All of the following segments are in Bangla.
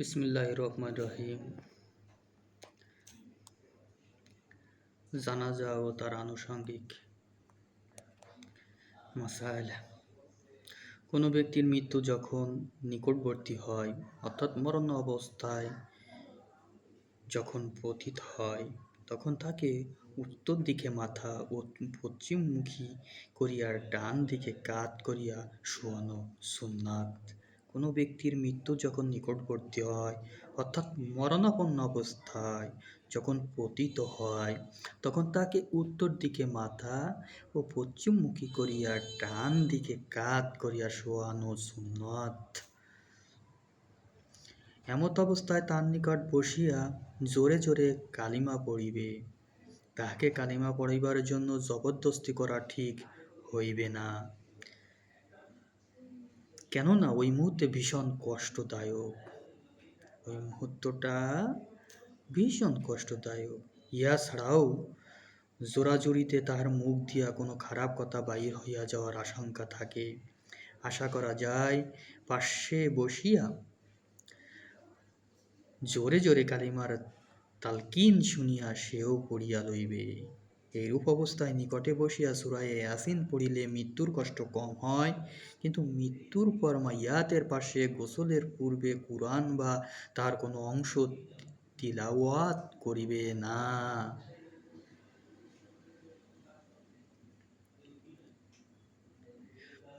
বিসমিল্লাহ রহমান রহিম জানাজা ও তার আনুষঙ্গিক মাসাইল। কোনো ব্যক্তির মৃত্যু যখন নিকটবর্তী হয়, অর্থাৎ মরণ অবস্থায় যখন পতিত হয়, তখন তাকে উত্তর দিকে মাথা ও পশ্চিমমুখী করিয়া ডান দিকে কাত করিয়া শোয়ানো সুন্নাত। কোনো ব্যক্তির মৃত্যু যখন নিকটবর্তী হয়, অর্থাৎ মরণাপন্ন অবস্থায় যখন পতিত হয়, তখন তাকে উত্তর দিকে মাথা ও পশ্চিমমুখী করিয়া ডান দিকে কাত করিয়া শোয়ানো সুন্নত। এমত অবস্থায় তার নিকট বসিয়া জোরে জোরে কালিমা পড়িবে। তাহাকে কালিমা পড়িবার জন্য জবরদস্তি করা ঠিক হইবে না। কেননা ওই মুহূর্তে ভীষণ কষ্টদায়ক। ওই মুহূর্তটা ভীষণ কষ্টদায়ক। ইয়া ছাড়াও জোরাজুরিতে তাহার মুখ দিয়া কোনো খারাপ কথা বাহির হইয়া যাওয়ার আশঙ্কা থাকে। আশা করা যায়, পার্শ্বে বসিয়া জোরে জোরে কালিমার তালকিন শুনিয়া সেও পড়িয়া লইবে। এইরূপ অবস্থায় নিকটে বসিয়া সুরায়ে আসিন পড়িলে মৃত্যুর কষ্ট কম হয়। কিন্তু মৃত্যুর পর মাইয়াতের পাশে গোসলের পূর্বে কুরআন বা তার কোনো অংশ তিলাওয়াত করিবে না।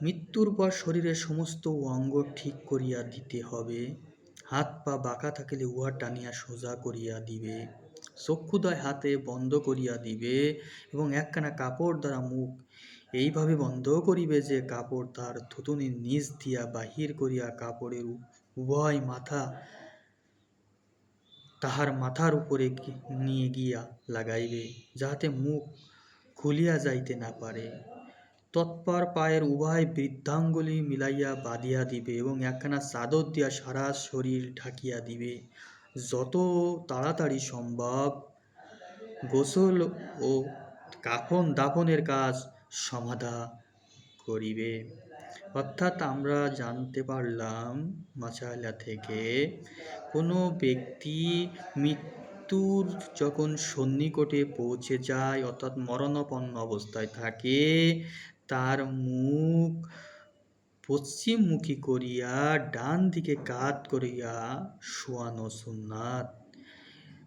মৃত্যুর পর শরীরের সমস্ত অঙ্গ ঠিক করিয়া দিতে হবে। হাত পা বাঁকা থাকিলে উহা টানিয়া সোজা করিয়া দিবে। চক্ষুদয় হাতে বন্ধ করিয়া দিবে এবং একখানা কাপড় দ্বারা মুখ এইভাবে বন্ধ করিবে যে কাপড় তার থুতুনির নিচ দিয়া বাহির করিয়া কাপড়ের উভয় মাথা তাহার মাথার উপরে নিয়ে গিয়া লাগাইবে, যাহাতে মুখ খুলিয়া যাইতে না পারে। তৎপর পায়ের উভয় বৃদ্ধাঙ্গুলি মিলাইয়া বাঁধিয়া দিবে এবং একখানা চাদর দিয়া সারা শরীর ঢাকিয়া দিবে। যত তাড়াতাড়ি সম্ভব গোসল ও কাফন দাফনের কাজ সমাধা করিবে। অর্থাৎ আমরা জানতে পারলাম মাসালা থেকে, কোনো ব্যক্তি মৃত্যুর যখন সন্নিকটে পৌঁছে যায়, অর্থাৎ মরণাপন্ন অবস্থায় থাকে, তার মুখ পশ্চিমমুখী করিয়া ডান দিকে কাত করিয়া শোয়ানো সুন্নাত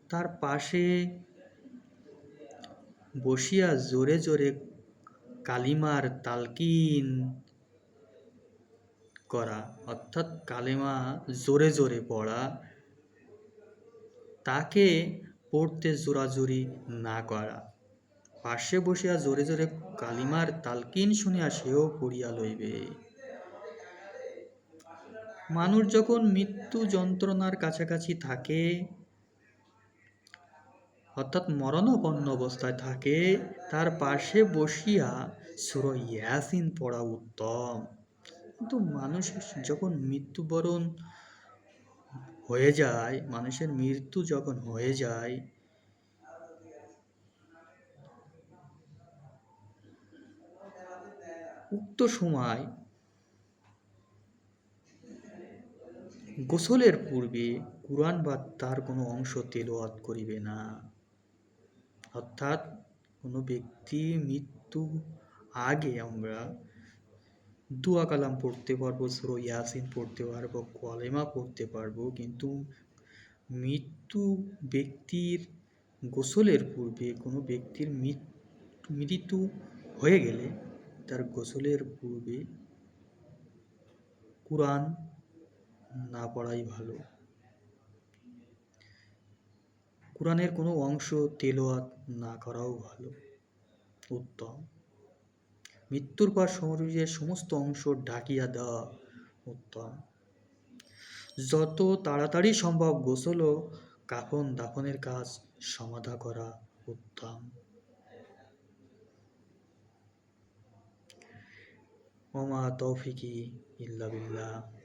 তার পাশে বসিয়া জোরে জোরে কালিমার তালকিন করা, অর্থাৎ কালিমা জোরে জোরে পড়া। তাকে পড়তে জোরাজুরি না করা। পাশে বসিয়া জোরে জোরে কালিমার তালকিন শুনিয়া সেও পড়িয়া লইবে। মানুষ যখন মৃত্যু যন্ত্রণার কাছাকাছি থাকে, অর্থাৎ মরণাপন্ন অবস্থায় থাকে, তার পাশে বসিয়া সুর ইয়াসিন পড়া উত্তম। কিন্তু মানুষ যখন মৃত্যুবরণ হয়ে যায়, মানুষের মৃত্যু যখন হয়ে যায়, উক্ত সময় গোসলের পূর্বে কুরআন বা তার কোনো অংশ তেলোয়াত করিবে না। অর্থাৎ কোনো ব্যক্তি মৃত্যু আগে আমরা দুয়া কালাম পড়তে পারব, সুরো ইয়াসিন পড়তে পারব কলেমা পড়তে পারব, কিন্তু মৃত্যু ব্যক্তির গোসলের পূর্বে কোনো ব্যক্তির মৃত্যু হয়ে গেলে তার গোসলের পূর্বে কোরআন না পড়াই ভালো। কোরআনের কোনো অংশ তেলোয়াত না করাও ভালো। উত্তম। মৃত্যুর পর শরীরের সমস্ত অংশ ঢাকিয়া দেওয়া উত্তম। যত তাড়াতাড়ি সম্ভব গোসল ও কাফন দাফনের কাজ সমাধা করা উত্তম। ওমা তৌফিকি ইল্লা বিল্লাহ।